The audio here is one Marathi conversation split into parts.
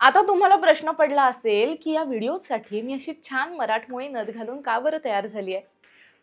आता तुम्हाला प्रश्न पडला असेल की या व्हिडिओसाठी मी अशी छान मराठमोळी नथ घालून का बरं तयार झाली आहे?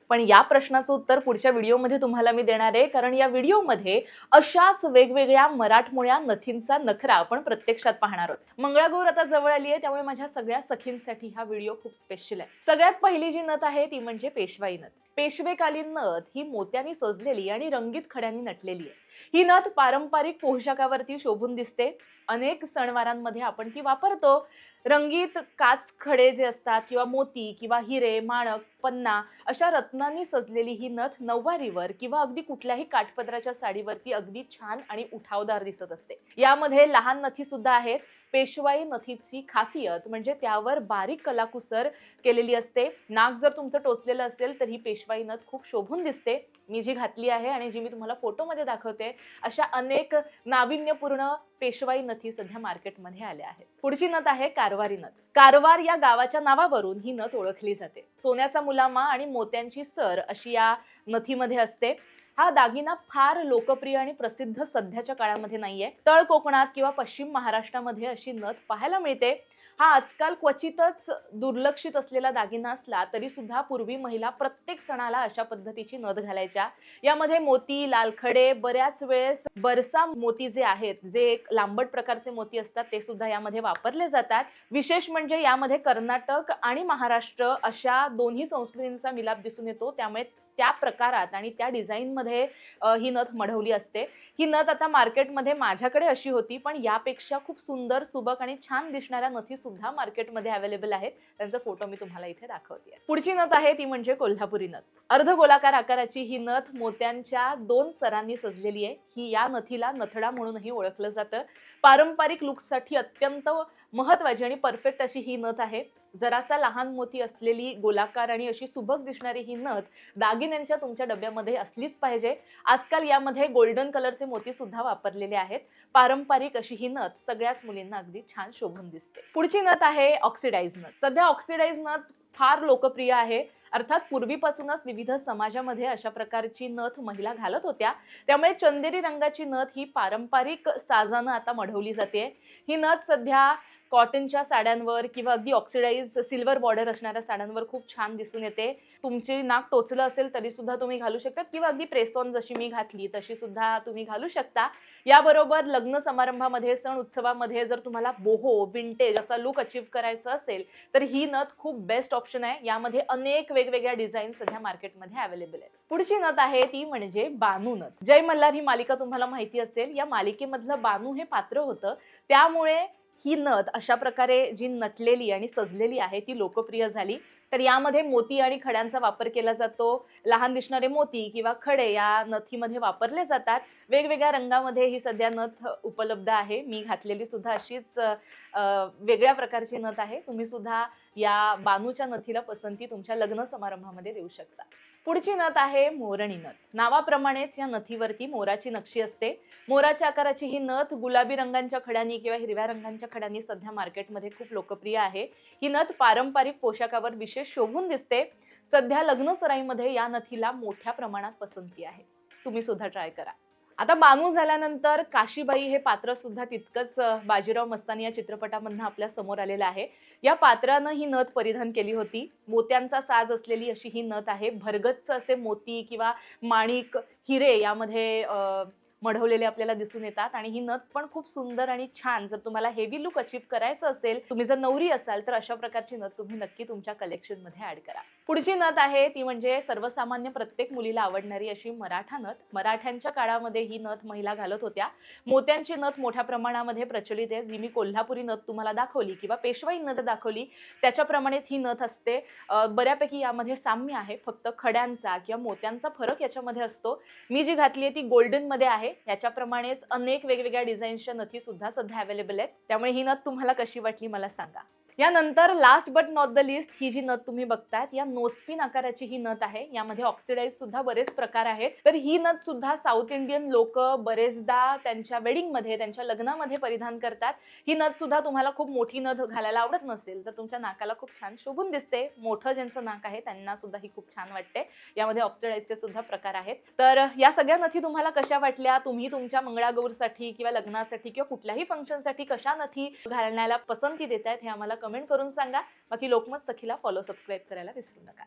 पण या प्रश्नाचं उत्तर पुढच्या व्हिडिओमध्ये तुम्हाला मी देणार आहे कारण या व्हिडिओमध्ये अशाच वेगवेगळ्या मराठमोळ्या नथींचा नखरा आपण प्रत्यक्षात पाहणार आहोत. मंगळागौर आता जवळ आली आहे त्यामुळे माझ्या सगळ्या सखींसाठी हा व्हिडिओ खूप स्पेशल आहे. सगळ्यात पहिली जी नथ आहे ती म्हणजे पेशवाई नथ. पेशवेकालीन नथ ही मोत्यानी सजलेली आणि रंगीत खड्यांनी नटलेली आहे. ही नथ पारंपरिक पोशाखावरती शोभून दिसते. अनेक सणवारांमध्ये आपण ती वापरतो. रंगीत काच खडे जे असतात किंवा मोती किंवा हिरे माणक पन्ना अशा रत्नांनी सजलेली ही नथ नऊवारीवर किंवा अगदी कुठल्याही काठपदराच्या साडीवरती अगदी छान आणि उठावदार दिसत असते. यामध्ये लहान नथी सुद्धा आहेत. पेशवाई नथीची खासियत म्हणजे त्यावर बारीक कलाकुसर केलेली असते. नाक जर तुमचं टोचलेलं असेल तर ही पेशवाई नथ खूप शोभून दिसते. मी जी घातली आहे आणि जी मी तुम्हाला फोटोमध्ये दाखवते अशा अनेक नाविन्यपूर्ण पेशवाई नथी सध्या मार्केटमध्ये आल्या आहेत. पुढची नथ आहे कारवारी नथ. कारवार या गावाच्या नावावरून ही नथ ओळखली जाते. सोन्याचा मुलामा आणि मोत्यांची सर अशी या नथीमध्ये असते. हा दागिना फार लोकप्रिय आणि प्रसिद्ध सध्याच्या काळामध्ये नाहीये. तळ कोकणात किंवा पश्चिम महाराष्ट्रामध्ये अशी नथ पाहायला मिळते. हा आजकाल क्वचितच दुर्लक्षित असलेला दागिना असला तरी सुद्धा पूर्वी महिला प्रत्येक सणाला अशा पद्धतीची नथ घालायच्या. यामध्ये मोती लालखडे बऱ्याच वेळेस बरसा मोती जे आहेत जे एक लांबट प्रकारचे मोती असतात ते सुद्धा यामध्ये वापरले जातात. विशेष म्हणजे यामध्ये कर्नाटक आणि महाराष्ट्र अशा दोन्ही संस्कृतींचा मिलाप दिसून येतो. त्यामुळे त्या प्रकारात आणि त्या डिझाईनमध्ये मध्ये ही नथ मढवली असते. ही नथ आता मार्केटमध्ये माझ्याकडे अशी होती पण यापेक्षा खूप सुंदर सुबक आणि छान दिसणाऱ्या नथी सुद्धा मार्केटमध्ये अवेलेबल आहेत. त्यांचा फोटो मी तुम्हाला इथे दाखवते. पुढची नथ आहे ती म्हणजे कोल्हापुरी नथ. अर्धगोलाकार आकाराची ही नथ मोत्यांच्या दोन सरांनी सजलेली आहे. ही या नथीला नथडा म्हणूनही ओळखलं जातं. पारंपरिक लुकसाठी अत्यंत महत्वाची आणि परफेक्ट अशी ही नथ आहे. जरासा लहान मोती असलेली गोलाकार आणि अशी सुबक दिसणारी ही नथ दागिन्यांच्या तुमच्या डब्यामध्ये असलीच पाहिजे. आजकाल यामध्ये गोल्डन कलरचे मोती सुद्धा वापरलेले आहेत. पारंपरिक अशी ही नथ सगळ्याच मुलींना अगदी छान शोभून दिसते. पुढची नथ आहे ऑक्सिडाइज नथ. सध्या ऑक्सिडाइज नथ फार लोकप्रिय आहे. अर्थात पूर्वीपासूनच विविध समाजामध्ये अशा प्रकारची नथ महिला घालत होत्या. त्यामुळे चंदेरी रंगाची नथ ही पारंपरिक साजानं आता मढवली जाते. ही नथ सध्या कॉटनच्या साड्यांवर किंवा अगदी ऑक्सिडाइज सिल्वर बॉर्डर असणाऱ्या साड्यांवर खूप छान दिसून येते. तुमची नाक टोचलं असेल तरी सुद्धा तुम्ही घालू शकता किंवा अगदी प्रेसॉन जशी मी घातली तशी सुद्धा तुम्ही घालू शकता. याबरोबर लग्न समारंभामध्ये सण उत्सवामध्ये जर तुम्हाला बोहो विंटेज असा लुक अचीव्ह करायचा असेल तर ही नथ खूप बेस्ट ऑप्शन आहे. यामध्ये अनेक वेगवेगळ्या डिझाईन सध्या मार्केटमध्ये अवेलेबल आहेत. पुढची नथ आहे ती म्हणजे बानू नथ. जय मल्हार ही मालिका तुम्हाला माहिती असेल. या मालिकेमधलं बानू हे पात्र होतं. त्यामुळे ही नथ अशा प्रकारे जी नटलेली आणि सजलेली आहे ती लोकप्रिय झाली. तर यामध्ये मोती आणि खड्यांचा वापर केला जातो. लहान दिसणारे मोती किंवा खडे या नथीमध्ये वापरले जातात. वेगवेगळ्या रंगामध्ये ही सध्या नथ उपलब्ध आहे. मी घातलेली सुद्धा अशीच वेगळ्या प्रकारची नथ आहे. तुम्ही सुद्धा या बानूच्या नथीला पसंती तुमच्या लग्न समारंभामध्ये देऊ शकता. पुढची नथ आहे मोरणी नथ. नावाप्रमाणेच या नथीवरती मोराची नक्षी असते. मोराच्या आकाराची ही नथ गुलाबी रंगांच्या खड्यांनी किंवा हिरव्या रंगांच्या खड्यांनी सध्या मार्केटमध्ये खूप लोकप्रिय आहे. ही नथ पारंपरिक पोशाखावर विशेष शोभून दिसते. सध्या लग्न सराईमध्ये या नथीला मोठ्या प्रमाणात पसंती आहे. तुम्ही सुद्धा ट्राय करा. आता बानू झाल्यानंतर काशीबाई हे पात्र सुद्धा तितकंच बाजीराव मस्तानी या चित्रपटामधनं आपल्यासमोर आलेलं आहे. या पात्रानं ही नथ परिधान केली होती. मोत्यांचा साज असलेली अशी ही नथ आहे. भरगच्च असे मोती किंवा माणिक हिरे यामध्ये मढवलेले आपल्याला दिसून येतात आणि ही नथ पण खूप सुंदर आणि छान जर तुम्हाला हेवी लुक अचीव करायचं असेल तुम्ही जर नवरी असाल तर अशा प्रकारची नथ तुम्ही नक्की तुमच्या कलेक्शनमध्ये ऍड करा. पुढची नथ आहे ती म्हणजे सर्वसामान्य प्रत्येक मुलीला आवडणारी अशी मराठा नथ. मराठ्यांच्या काळामध्ये ही नथ महिला घालत होत्या. मोत्यांची नथ मोठ्या प्रमाणामध्ये प्रचलित आहे. जी मी कोल्हापुरी नथ तुम्हाला दाखवली किंवा पेशवाई नथ दाखवली त्याच्याप्रमाणेच ही नथ असते. बऱ्यापैकी यामध्ये साम्य आहे. फक्त खड्यांचा किंवा मोत्यांचा फरक याच्यामध्ये असतो. मी जी घातली आहे ती गोल्डनमध्ये आहे. याच्याप्रमाणेच अनेक वेगवेगळ्या डिझाईन्सच्या नथी सुद्धा सध्या अवेलेबल आहेत. त्यामुळे ही नथ तुम्हाला कशी वाटली मला सांगा. यानंतर last but not the list ही जी नथ तुम्ही बघतायत या नोस्पिन आकाराची ही नथ आहे. यामध्ये ऑक्सिडाईज सुद्धा बरेच प्रकार आहेत. तर ही नथ सुद्धा साऊथ इंडियन लोक बरेचदा त्यांच्या वेडिंगमध्ये त्यांच्या लग्नामध्ये परिधान करतात. ही नथ सुद्धा तुम्हाला खूप मोठी नथ घालायला आवडत नसेल तर तुमच्या नाकाला खूप छान शोभून दिसते. मोठं ज्यांचं नाक आहे त्यांना सुद्धा ही खूप छान वाटते. यामध्ये ऑक्सिडाईजचे सुद्धा प्रकार आहेत. तर या सगळ्या नथी तुम्हाला कशा वाटल्या? तुम्ही तुमच्या मंगळागौरसाठी किंवा लग्नासाठी किंवा कुठल्याही फंक्शनसाठी कशा नथी घालण्याला पसंती देत आहेत हे आम्हाला कमेंट करून सांगा. बाकी लोकमत सखीला फॉलो सबस्क्राईब करायला विसरू नका.